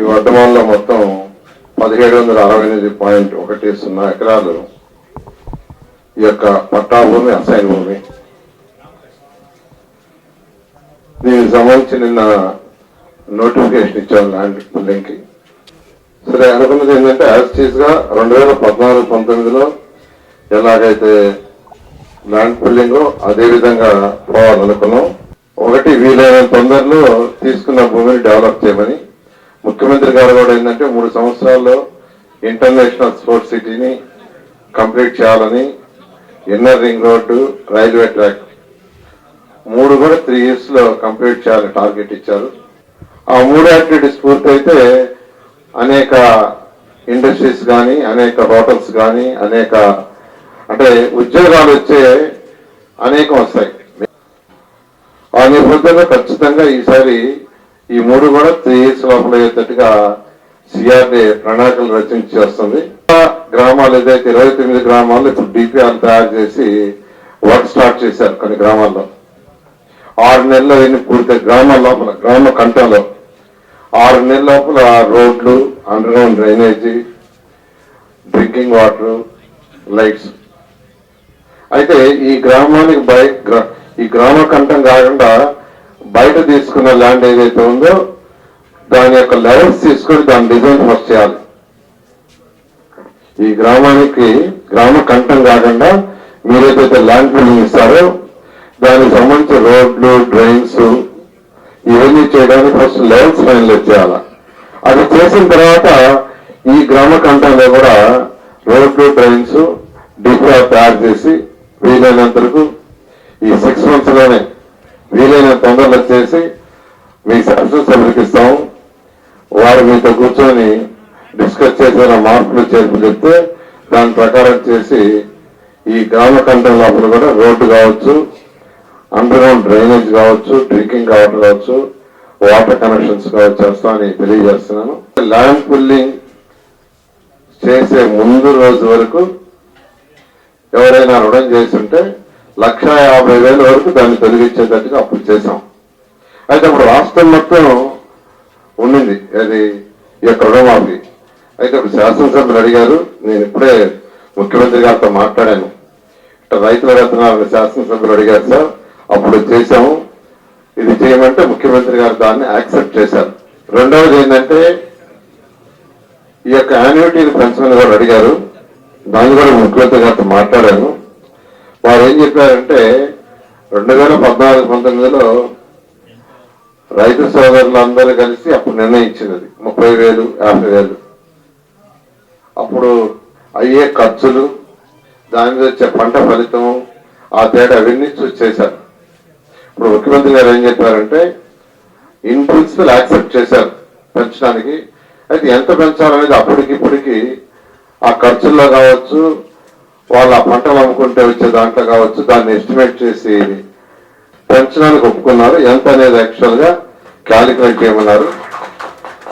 ఈ వర్ధమానంలో మొత్తం పదిహేడు వందల అరవై ఎనిమిది పాయింట్ ఒకటి సున్నా ఎకరాలు ఈ యొక్క పట్టా భూమి అసైన్ భూమి. దీనికి సంబంధించి నిన్న నోటిఫికేషన్ ఇచ్చాం ల్యాండ్ బిల్లింగ్కి సరే అనుకున్నది ఏంటంటే యాజ్గా రెండు వేల పద్నాలుగు పంతొమ్మిదిలో ఎలాగైతే ల్యాండ్ బిల్డింగ్ అదే విధంగా పోవాలనుకున్నాం. ఒకటి వీలైన తొందరలో తీసుకున్న భూమిని డెవలప్ చేయమని ముఖ్యమంత్రి గారు కూడా ఏంటంటే మూడు సంవత్సరాల్లో ఇంటర్నేషనల్ స్పోర్ట్స్ సిటీని కంప్లీట్ చేయాలని inner ring road railway track మూడు కూడా త్రీ ఇయర్స్లో కంప్లీట్ చేయాలని టార్గెట్ ఇచ్చారు. ఆ మూడు యాక్టివిటీస్ పూర్తయితే అనేక ఇండస్ట్రీస్ కానీ అనేక హోటల్స్ కానీ అనేక అంటే ఉద్యోగాలు వచ్చే అనేకం వస్తాయి. ఆ నేపథ్యంలో ఖచ్చితంగా ఈసారి ఈ మూడు కూడా త్రీ ఇయర్స్ లోపల అయ్యేటట్టుగా సిఆర్డీ ప్రణాళికలు రచించి చేస్తుంది. గ్రామాలు ఏదైతే ఇరవై తొమ్మిది గ్రామాల్లో ఇప్పుడు డిపిఆర్ తయారు చేసి వర్క్ స్టార్ట్ చేశారు కొన్ని గ్రామాల్లో. ఆరు నెలలు అవన్నీ పూర్తి గ్రామాల లోపల గ్రామ కంటలో. ఆరు నెలల లోపల రోడ్లు underground drainage drinking water lights. అయితే ఈ గ్రామానికి బయట ఈ గ్రామ కంఠం కాకుండా బయట తీసుకున్న ల్యాండ్ ఏదైతే ఉందో దాని యొక్క లెవెల్స్ తీసుకొని దాని డిజైన్ ఫస్ట్ చేయాలి. ఈ గ్రామానికి గ్రామ కంఠం కాకుండా మీరేదైతే ల్యాండ్ బిల్డింగ్ ఇస్తారో దానికి సంబంధించి రోడ్లు డ్రైన్స్ ఇవన్నీ చేయడానికి ఫస్ట్ లెవెల్స్ ఫైనలైజ్ చేయాలి. అది చేసిన తర్వాత ఈ గ్రామ కంఠంలో కూడా రోడ్లు డ్రైన్స్ డిపిఆర్ తయారు చేసి వీలైనంత వరకు ఈ సిక్స్ మంత్స్లోనే వీలైన తొందరలో చేసి మీ శాసనసభ్యులకు ఇస్తాము వారు మీతో కూర్చొని డిస్కస్ చేసిన మార్పులు చేర్పు చెప్తే దాని ప్రకారం చేసి ఈ గ్రామ కంఠం లోపల కూడా రోడ్డు కావచ్చు అండర్గ్రౌండ్ డ్రైనేజ్ కావచ్చు డ్రింకింగ్ వాటర్ కావచ్చు వాటర్ కనెక్షన్స్ కావచ్చు చేస్తామని తెలియజేస్తున్నాను. ల్యాండ్ పుల్లింగ్ చేసే ముందు రోజు వరకు ఎవరైనా రుణం చేస్తుంటే లక్ష యాభై వేల వరకు దాన్ని తొలగించేటట్టుగా అప్పుడు చేశాం. అయితే అప్పుడు రాష్ట్రం మొత్తం ఉండింది. అది ఈ యొక్క రుణమాఫీ. అయితే అప్పుడు శాసనసభ్యులు అడిగారు నేను ఇప్పుడే ముఖ్యమంత్రి గారితో మాట్లాడాను. ఇట్లా రైతుల రత్నాలను శాసనసభ్యులు అడిగారు సార్ అప్పుడు చేశాము. ఇది చేయమంటే ముఖ్యమంత్రి గారు దాన్ని యాక్సెప్ట్ చేశారు. రెండవది ఏంటంటే ఈ యొక్క యాన్యుటీని పెంచమని కూడా అడిగారు. దాన్ని కూడా ముఖ్యమంత్రి గారితో మాట్లాడాను. వారు ఏం చెప్పారంటే రెండు వేల పద్నాలుగు పంతొమ్మిదిలో రైతు సోదరులందరూ కలిసి అప్పుడు నిర్ణయించినది ముప్పై వేలు యాభై వేలు. అప్పుడు అయ్యే ఖర్చులు దాని మీద వచ్చే పంట ఫలితం ఆ తేడా అవన్నీ చూసి చేశారు. ఇప్పుడు ముఖ్యమంత్రి గారు ఏం చెప్పారంటే ఇన్ ప్రిన్సిపల్ యాక్సెప్ట్ చేశారు పెంచడానికి. అయితే ఎంత పెంచాలనేది అప్పటికి ఇప్పటికి ఆ ఖర్చుల్లో కావచ్చు వాళ్ళు ఆ పంటలు అమ్ముకుంటే వచ్చే దాంట్లో కావచ్చు దాన్ని ఎస్టిమేట్ చేసి పెంచడానికి ఒప్పుకున్నారు. ఎంత అనేది యాక్చువల్గా క్యాలిక్యులేట్ చేయమన్నారు.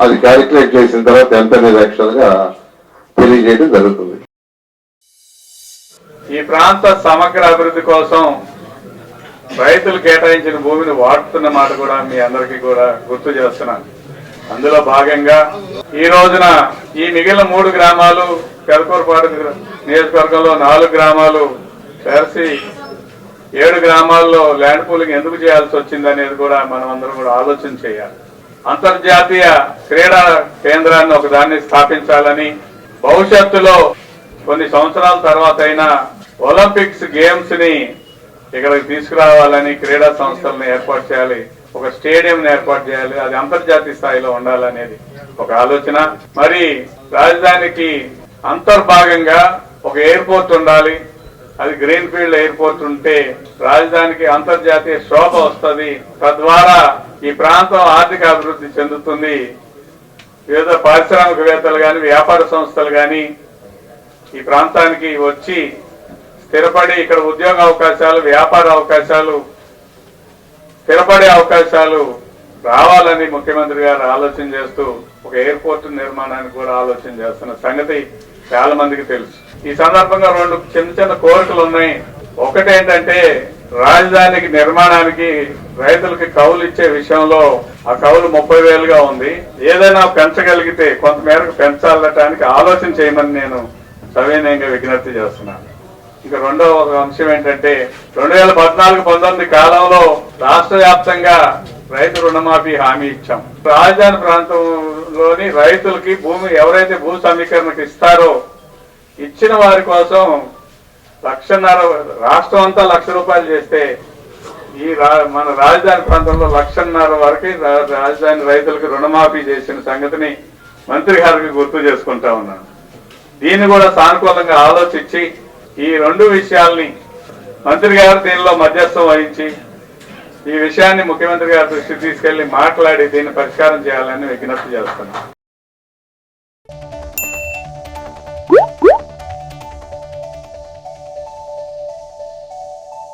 అది క్యాలిక్యులేట్ చేసిన తర్వాత ఎంత అనేది యాక్చువల్గా తెలియజేయడం జరుగుతుంది. ఈ ప్రాంత సమగ్ర అభివృద్ధి కోసం రైతులు కేటాయించిన భూమిని వాడుతున్న మాట కూడా మీ అందరికీ కూడా గుర్తు చేస్తున్నాను. అందులో భాగంగా ఈ రోజున ఈ మిగిలిన మూడు గ్రామాలు పెదకూరుపాడు నియోజకవర్గంలో నాలుగు గ్రామాలు కలిసి ఏడు గ్రామాల్లో ల్యాండ్ పూలింగ్ ఎందుకు చేయాల్సి వచ్చింది అనేది కూడా మనం అందరం కూడా ఆలోచన చేయాలి. అంతర్జాతీయ క్రీడా కేంద్రాన్ని ఒక దాన్ని స్థాపించాలని భవిష్యత్తులో కొన్ని సంవత్సరాల తర్వాత అయినా ఒలింపిక్స్ గేమ్స్ని ఇక్కడికి తీసుకురావాలని క్రీడా సంస్థలను ఏర్పాటు చేయాలి ఒక స్టేడియం ఏర్పాటు చేయాలి అది అంతర్జాతీయ స్థాయిలో ఉండాలనేది ఒక ఆలోచన. మరి రాజధానికి అంతర్భాగంగా ఒక ఎయిర్పోర్ట్ ఉండాలి. అది గ్రీన్ ఫీల్డ్ ఎయిర్పోర్ట్ ఉంటే రాజధానికి అంతర్జాతీయ శోభ వస్తుంది. తద్వారా ఈ ప్రాంతం ఆర్థిక అభివృద్ధి చెందుతుంది. వివిధ పారిశ్రామికవేత్తలు కానీ వ్యాపార సంస్థలు కానీ ఈ ప్రాంతానికి వచ్చి స్థిరపడి ఇక్కడ ఉద్యోగ అవకాశాలు వ్యాపార అవకాశాలు స్థిరపడే అవకాశాలు రావాలని ముఖ్యమంత్రి గారు ఆలోచన చేస్తూ ఒక ఎయిర్పోర్ట్ నిర్మాణానికి కూడా ఆలోచన చేస్తున్న సంగతి చాలా మందికి తెలుసు. ఈ సందర్భంగా రెండు చిన్న చిన్న కోరికలు ఉన్నాయి. ఒకటేంటంటే రాజధానికి నిర్మాణానికి రైతులకి కౌలు ఇచ్చే విషయంలో ఆ కౌలు ముప్పై వేలుగా ఉంది. ఏదైనా పెంచగలిగితే కొంతమేరకు పెంచాలటానికి ఆలోచన చేయమని నేను సవినయంగా విజ్ఞప్తి చేస్తున్నాను. ఇక రెండవ ఒక అంశం ఏంటంటే రెండు వేల పద్నాలుగు పంతొమ్మిది కాలంలో రాష్ట్ర వ్యాప్తంగా రైతు రుణమాఫీ హామీ ఇచ్చాం. రాజధాని ప్రాంతంలోని రైతులకి భూమి ఎవరైతే భూ సమీకరణకు ఇస్తారో ఇచ్చిన వారి కోసం లక్షన్నర రాష్ట్రం అంతా లక్ష రూపాయలు చేస్తే ఈ రా- మన రాజధాని ప్రాంతంలో లక్షన్నర వరకు రాజధాని రైతులకు రుణమాఫీ చేసిన సంగతిని మంత్రి గారికి గుర్తు చేసుకుంటా ఉన్నాను. దీన్ని కూడా సానుకూలంగా ఆలోచించి ఈ రెండు విషయాల్ని మంత్రి గారు దీనిలో మధ్యస్థం వహించి ఈ విషయాన్ని ముఖ్యమంత్రి గారి దృష్టికి తీసుకెళ్ళి మాట్లాడి దీన్ని పరిష్కారం చేయాలని విజ్ఞప్తి చేస్తున్నాను